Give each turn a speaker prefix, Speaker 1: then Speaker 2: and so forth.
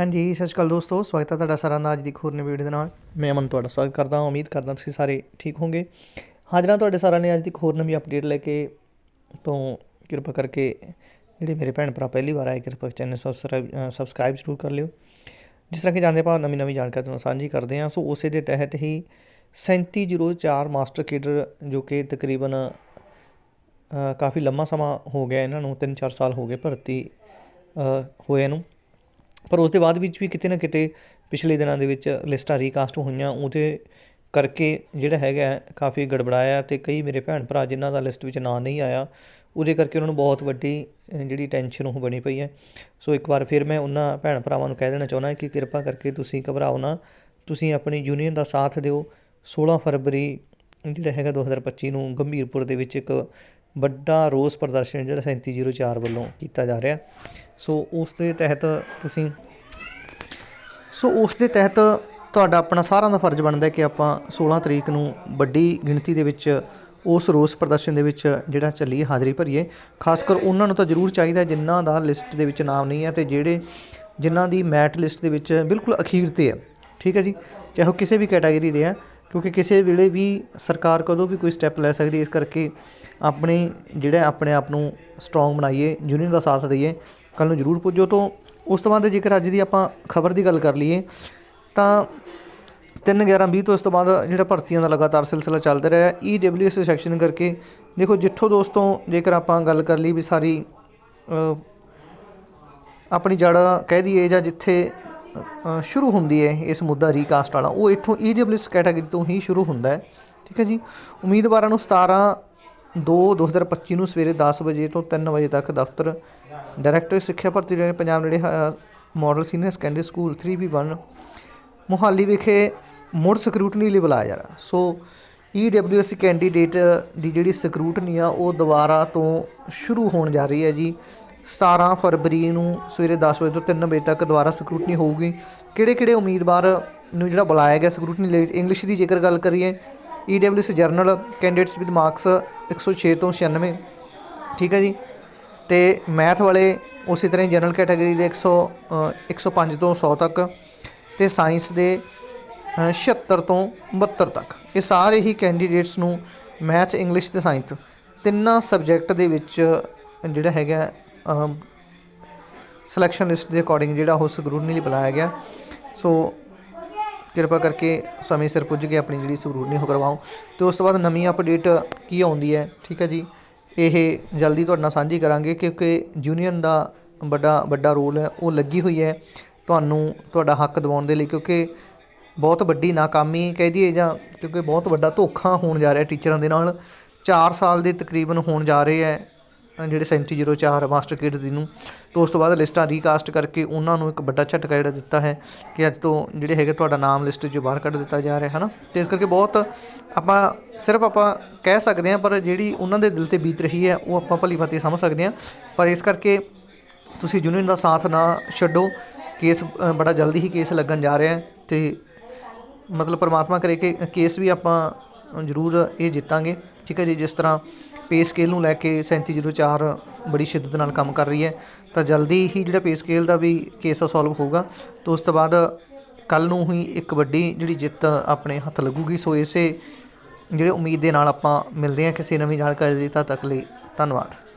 Speaker 1: ਹਾਂਜੀ ਸਤਿ ਸ਼੍ਰੀ ਅਕਾਲ ਦੋਸਤੋ ਸਵਾਗਤ ਹੈ ਤੁਹਾਡਾ ਸਾਰਿਆਂ ਦਾ ਅੱਜ ਦੀ ਇੱਕ ਹੋਰ ਨਵੀਂ ਵੀਡੀਓ ਦੇ ਨਾਲ। ਮੈਂ ਅਮਨ ਤੁਹਾਡਾ ਸਵਾਗਤ ਕਰਦਾ ਹਾਂ ਉਮੀਦ ਕਰਦਾ ਤੁਸੀਂ ਸਾਰੇ ਠੀਕ ਹੋਵੋਗੇ। ਹਾਜ਼ਰਾਂ ਤੁਹਾਡੇ ਸਾਰਿਆਂ ਨੇ ਅੱਜ ਦੀ ਇੱਕ ਹੋਰ ਨਵੀਂ ਅਪਡੇਟ ਲੈ ਕੇ ਤੋਂ ਕਿਰਪਾ ਕਰਕੇ ਜਿਹੜੇ ਮੇਰੇ ਭੈਣ ਭਰਾ ਪਹਿਲੀ ਵਾਰ ਆਏ ਕਿਰਪਾ ਚੈਨਲ ਸਬਸਕ੍ਰਾਈਬ ਜ਼ਰੂਰ ਕਰ ਲਿਓ। ਜਿਸ ਤਰ੍ਹਾਂ ਕਿ ਜਾਣਦੇ ਆਪਾਂ ਨਵੀਂ ਨਵੀਂ ਜਾਣਕਾਰੀ ਤੁਹਾਨੂੰ ਸਾਂਝੀ ਕਰਦੇ ਹਾਂ ਸੋ ਉਸੇ ਦੇ ਤਹਿਤ ਹੀ 3704 ਮਾਸਟਰ ਕੇਡਰ ਜੋ ਕਿ ਤਕਰੀਬਨ ਕਾਫੀ ਲੰਮਾ ਸਮਾਂ ਹੋ ਗਿਆ ਇਹਨਾਂ ਨੂੰ 3-4 ਸਾਲ ਹੋ ਗਏ ਭਰਤੀ ਅ, ਹੋਏ ਨੂੰ। ਪਰ ਉਸ ਦੇ ਬਾਅਦ ਵਿੱਚ ਵੀ ਕਿਤੇ ਨਾ ਕਿਤੇ ਪਿਛਲੇ ਦਿਨਾਂ ਦੇ ਵਿੱਚ ਲਿਸਟਾਂ ਰੀਕਾਸਟ ਹੋਈਆਂ, ਉਹਦੇ ਕਰਕੇ ਜਿਹੜਾ ਹੈਗਾ ਕਾਫੀ ਗੜਬੜਾਇਆ ਅਤੇ ਕਈ ਮੇਰੇ ਭੈਣ ਭਰਾ ਜਿਨ੍ਹਾਂ ਦਾ ਲਿਸਟ ਵਿੱਚ ਨਾਂ ਨਹੀਂ ਆਇਆ, ਉਹਦੇ ਕਰਕੇ ਉਹਨਾਂ ਨੂੰ ਬਹੁਤ ਵੱਡੀ ਜਿਹੜੀ ਟੈਨਸ਼ਨ ਉਹ ਬਣੀ ਪਈ ਹੈ। ਸੋ ਇੱਕ ਵਾਰ ਫਿਰ ਮੈਂ ਉਹਨਾਂ ਭੈਣ ਭਰਾਵਾਂ ਨੂੰ ਕਹਿ ਦੇਣਾ ਚਾਹੁੰਦਾ ਕਿ ਕਿਰਪਾ ਕਰਕੇ ਤੁਸੀਂ ਘਬਰਾਓ ਨਾ, ਤੁਸੀਂ ਆਪਣੀ ਯੂਨੀਅਨ ਦਾ ਸਾਥ ਦਿਓ। 16 ਫਰਵਰੀ, ਜਿਹੜਾ ਹੈਗਾ 2025 ਨੂੰ ਗੰਭੀਰਪੁਰ ਦੇ ਵਿੱਚ ਇੱਕ ਵੱਡਾ ਰੋਸ ਪ੍ਰਦਰਸ਼ਨ ਜਿਹੜਾ 3704 ਵੱਲੋਂ ਕੀਤਾ ਜਾ ਰਿਹਾ। ਸੋ ਉਸ ਦੇ ਤਹਿਤ ਤੁਸੀਂ ਸੋ ਉਸ ਦੇ ਤਹਿਤ ਤੁਹਾਡਾ ਆਪਣਾ ਸਾਰਿਆਂ ਦਾ ਫਰਜ਼ ਬਣਦਾ ਹੈ ਕਿ ਆਪਾਂ 16 ਤਰੀਕ ਨੂੰ ਵੱਡੀ ਗਿਣਤੀ ਦੇ ਵਿੱਚ ਉਸ ਰੋਸ ਪ੍ਰਦਰਸ਼ਨ ਦੇ ਵਿੱਚ ਜਿਹੜਾ ਚੱਲੀਏ ਹਾਜ਼ਰੀ ਭਰੀਏ। ਖਾਸ ਕਰ ਉਹਨਾਂ ਨੂੰ ਤਾਂ ਜ਼ਰੂਰ ਚਾਹੀਦਾ ਜਿਨ੍ਹਾਂ ਦਾ ਲਿਸਟ ਦੇ ਵਿੱਚ ਨਾਮ ਨਹੀਂ ਹੈ ਤੇ ਜਿਹੜੇ ਜਿਨ੍ਹਾਂ ਦੀ ਮੈਟ ਲਿਸਟ ਦੇ ਵਿੱਚ ਬਿਲਕੁਲ ਅਖੀਰ ਤੇ ਹੈ। ਠੀਕ ਹੈ ਜੀ? ਚਾਹੇ ਉਹ ਕਿਸੇ ਵੀ ਕੈਟਾਗਰੀ ਦੇ ਹੈ, ਕਿਉਂਕਿ ਕਿਸੇ ਵੇਲੇ ਵੀ ਸਰਕਾਰ ਕਦੋਂ ਵੀ ਕੋਈ ਸਟੈਪ ਲੈ ਸਕਦੀ ਹੈ, ਇਸ ਕਰਕੇ ਆਪਣੇ, ਜਿਹੜਾ ਆਪਣੇ ਆਪ ਨੂੰ ਸਟਰੋਂਗ ਬਣਾਈਏ ਯੂਨੀਅਨ ਦਾ ਸਾਥ ਦਈਏ ਕੱਲ੍ਹ ਨੂੰ ਜ਼ਰੂਰ ਪੁੱਜੋ ਤੋਂ ਉਸ ਤੋਂ ਬਾਅਦ ਜੇਕਰ ਅੱਜ ਦੀ ਆਪਾਂ ਖਬਰ ਦੀ ਗੱਲ ਕਰ ਲਈਏ, ਤਾਂ 3 11 20 ਤੋਂ ਇਸ ਤੋਂ ਬਾਅਦ ਜਿਹੜਾ ਭਰਤੀਆਂ ਦਾ ਲਗਾਤਾਰ ਸਿਲਸਿਲਾ ਚੱਲਦਾ ਰਿਹਾ ਈ ਡਬਲਯੂ ਐਸ ਸੈਕਸ਼ਨ ਕਰਕੇ, ਦੇਖੋ ਜਿੱਥੋਂ ਦੋਸਤੋਂ ਜੇਕਰ ਆਪਾਂ ਗੱਲ ਕਰ ਲਈ ਵੀ ਸਾਰੀ ਆਪਣੀ ਜੜ ਕਹਿ ਦਈਏ ਜਾਂ ਜਿੱਥੇ ਸ਼ੁਰੂ ਹੁੰਦੀ ਹੈ ਇਸ ਮੁੱਦਾ ਰੀਕਾਸਟ ਵਾਲਾ, ਉਹ ਇੱਥੋਂ ਈ ਡਬਲਯੂ ਐਸ ਕੈਟਾਗਰੀ ਤੋਂ ਹੀ ਸ਼ੁਰੂ ਹੁੰਦਾ ਹੈ, ਠੀਕ ਹੈ ਜੀ। ਉਮੀਦਵਾਰਾਂ ਨੂੰ 17 2 2025 ਨੂੰ ਸਵੇਰੇ 10 ਵਜੇ ਤੋਂ 3 ਵਜੇ ਤੱਕ ਦਫ਼ਤਰ ਡਾਇਰੈਕਟਰ ਸਿੱਖਿਆ ਭਰਤੀ ਜਿਹੜੇ ਪੰਜਾਬ ਨੇੜੇ model senior secondary school 3B1 Mohali ਵਿਖੇ ਮੁੜ ਸਕਰੂਟਨੀ ਲਈ ਬੁਲਾਇਆ ਜਾ ਰਿਹਾ। ਸੋ ਈਡਬਲਯੂਐਸ ਕੈਂਡੀਡੇਟ ਦੀ ਜਿਹੜੀ ਸਕਰੂਟਨੀ ਆ, ਉਹ ਦੁਬਾਰਾ ਤੋਂ ਸ਼ੁਰੂ ਹੋਣ ਜਾ ਰਹੀ ਹੈ ਜੀ। 17 ਫਰਵਰੀ ਨੂੰ ਸਵੇਰੇ 10 ਵਜੇ ਤੋਂ 3 ਵਜੇ ਤੱਕ ਦੁਬਾਰਾ ਸਕਰੂਟਨੀ ਹੋਊਗੀ। ਕਿਹੜੇ ਕਿਹੜੇ ਉਮੀਦਵਾਰ ਨੂੰ ਜਿਹੜਾ ਬੁਲਾਇਆ ਗਿਆ ਸਕਰੂਟਨੀ ਲਈ? ਇੰਗਲਿਸ਼ ਦੀ ਜੇਕਰ ਗੱਲ ਕਰੀਏ EWS general candidates with marks 106 ਤੋਂ 96 ਠੀਕ ਹੈ ਜੀ? ਅਤੇ ਮੈਥ ਵਾਲੇ ਉਸੇ ਤਰ੍ਹਾਂ ਹੀ ਜਨਰਲ ਕੈਟਾਗਰੀ ਦੇ ਇੱਕ ਸੌ ਇੱਕ ਸੌ ਪੰਜ ਤੋਂ ਸੌ ਤੱਕ ਅਤੇ ਸਾਇੰਸ ਦੇ ਛਿਹੱਤਰ ਤੋਂ 72 ਤੱਕ। ਇਹ ਸਾਰੇ ਹੀ ਕੈਂਡੀਡੇਟਸ ਨੂੰ ਮੈਥ ਇੰਗਲਿਸ਼ ਅਤੇ ਸਾਇੰਸ ਤਿੰਨਾਂ ਸਬਜੈਕਟ ਦੇ ਵਿੱਚ ਜਿਹੜਾ ਹੈਗਾ ਸਿਲੈਕਸ਼ਨ ਲਿਸਟ ਦੇ ਅਕੋਰਡਿੰਗ ਜਿਹੜਾ ਉਹ ਸਕਰੂਟਨੀ ਲਈ ਬੁਲਾਇਆ ਗਿਆ। ਸੋ ਕਿਰਪਾ ਕਰਕੇ ਸਮੇਂ ਸਿਰ ਪੁੱਜ ਕੇ ਆਪਣੀ ਜਿਹੜੀ ਸਕਰੂਟਨੀ ਉਹ ਕਰਵਾਓ। ਤੇ ਉਸ ਤੋਂ ਬਾਅਦ ਨਵੀਂ ਅਪਡੇਟ ਕੀ ਆਉਂਦੀ ਹੈ, ਠੀਕ ਹੈ ਜੀ? ਇਹ ਜਲਦੀ ਤੁਹਾਡੇ ਨਾਲ ਸਾਂਝੀ ਕਰਾਂਗੇ ਕਿਉਂਕਿ ਯੂਨੀਅਨ ਦਾ ਵੱਡਾ ਵੱਡਾ ਰੋਲ ਹੈ, ਉਹ ਲੱਗੀ ਹੋਈ ਹੈ ਤੁਹਾਨੂੰ ਤੁਹਾਡਾ ਹੱਕ ਦਿਵਾਉਣ ਦੇ ਲਈ ਕਿਉਂਕਿ ਬਹੁਤ ਵੱਡੀ ਨਾਕਾਮੀ ਕਹਿ ਦਈਏ ਜਾਂ ਕਿਉਂਕਿ ਬਹੁਤ ਵੱਡਾ ਧੋਖਾ ਹੋਣ ਜਾ ਰਿਹਾ ਟੀਚਰਾਂ ਦੇ ਨਾਲ 4 ਸਾਲ ਦੇ ਤਕਰੀਬਨ ਹੋਣ ਜਾ ਰਹੇ ਹੈ। ਜਿਹੜੇ 3704 ਮਾਸਟਰ ਕੇਡ ਦੀ ਨੂੰ, ਤੋਂ ਉਸ ਤੋਂ ਬਾਅਦ ਲਿਸਟਾਂ ਰੀਕਾਸਟ ਕਰਕੇ ਉਹਨਾਂ ਨੂੰ ਇੱਕ ਵੱਡਾ ਝਟਕਾ ਜਿਹੜਾ ਦਿੱਤਾ ਹੈ ਕਿ ਅੱਜ ਤੋਂ ਜਿਹੜੇ ਹੈਗੇ ਤੁਹਾਡਾ ਨਾਮ ਲਿਸਟ 'ਚੋਂ ਬਾਹਰ ਕੱਢ ਦਿੱਤਾ ਜਾ ਰਿਹਾ ਹੈ ਨਾ ਤੇ ਇਸ ਕਰਕੇ ਬਹੁਤ ਆਪਾਂ ਸਿਰਫ ਆਪਾਂ ਕਹਿ ਸਕਦੇ ਹਾਂ, ਪਰ ਜਿਹੜੀ ਉਹਨਾਂ ਦੇ ਦਿਲ ਤੇ ਬੀਤ ਰਹੀ ਹੈ, ਉਹ ਆਪਾਂ ਭਲੀ ਭਾਂਤੀ ਸਮਝ ਸਕਦੇ ਹਾਂ। ਪਰ ਇਸ ਕਰਕੇ ਤੁਸੀਂ ਯੂਨੀਅਨ ਦਾ ਸਾਥ ਨਾ ਛੱਡੋ, ਕੇਸ ਬੜਾ ਜਲਦੀ ਹੀ ਕੇਸ ਲੱਗਣ ਜਾ ਰਿਹਾ ਹੈ, ਤੇ ਮਤਲਬ ਪਰਮਾਤਮਾ ਕਰੇ ਕਿ ਕੇਸ ਵੀ ਆਪਾਂ ਜ਼ਰੂਰ ਇਹ ਜਿੱਤਾਂਗੇ, ਠੀਕ ਹੈ ਜੀ? ਜਿਸ ਤਰ੍ਹਾਂ ਪੇ ਸਕੇਲ ਨੂੰ ਲੈ ਕੇ 3704 ਬੜੀ ਸ਼ਿੱਦਤ ਨਾਲ ਕੰਮ ਕਰ ਰਹੀ ਹੈ। ਤਾਂ ਜਲਦੀ ਹੀ ਜਿਹੜਾ ਪੇ ਸਕੇਲ ਦਾ ਵੀ ਕੇਸ ਸੋਲਵ ਹੋਊਗਾ। ਤਾਂ ਉਸ ਤੋਂ ਬਾਅਦ ਕੱਲ ਨੂੰ ਹੀ ਇੱਕ ਵੱਡੀ ਜਿਹੜੀ ਜਿੱਤ ਆਪਣੇ ਹੱਥ ਲੱਗੂਗੀ। ਸੋ ਇਸੇ ਜਿਹੜੇ ਉਮੀਦ ਦੇ ਨਾਲ ਆਪਾਂ ਮਿਲਦੇ ਹਾਂ। ਕਿਸੇ ਨਵੀਂ ਜਾਣਕਾਰੀ ਦੀ ਤਦ ਤੱਕ ਲਈ ਧੰਨਵਾਦ।